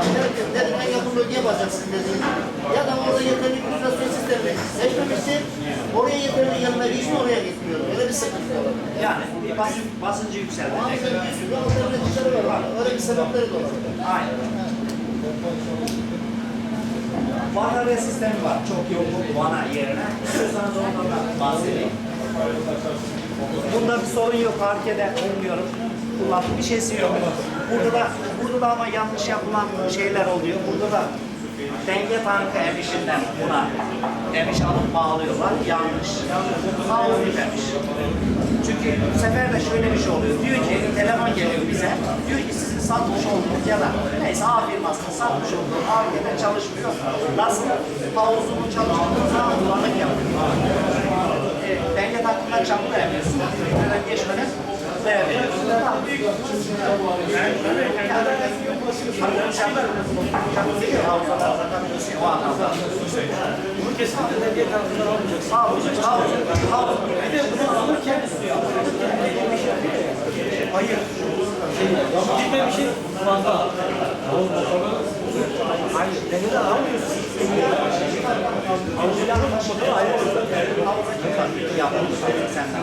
var. Dedim, dedim en yakın bölgeye basacaksın dedi. Ya da orada yeterli filtrasyon sistemi seçmemişsin. Oraya yeterli gelmediği için oraya gitmiyor. Öyle bir sıkıntı var. Yani bir basın, basıncı yükseltecek. Bazen bir sürü alternatifleri var. Öyle bir sebepleri de olabilir. Aynen. Batarya sistemi var. Çok yoğunluk vana yerine. İstiyorsanız ondan da bahsedeyim. Bunda bir sorun yok. Arkede olmuyorum. Kullandım. Bir şeysi yok. Burada da, burada da ama yanlış yapılan şeyler oluyor. Burada da denge tankı emişinden buna emiş alıp bağlıyorlar. Yanlış. Bağlamış emiş. Çünkü bu sefer de şöyle bir şey oluyor. Diyor ki telefon geliyor bize. Diyor ki sizin satmış olduğunuz ya da neyse A firmasının satmış olduğu markete çalışmıyor. Nasıl havuzunu çalıştırdığı zaman bulanık yapıyor. E, denge takımdan çamur yapıyorsun. Filtreden geçmeden buraya veriyorsun. Tamam. Yani, çamur, çamur değil, havuzlar zaten biliyorsun o anlamda. Bu kesinlikle belediye tarafından olmayacak. Havuz, havuz, havuz. Bir de bunu alırken suyu alırken Hayır. Gitmemişin fazla. Hayır. Denede almıyorsun. Havuzu yanlış motoru ayrı. Var? Yapmış. Senden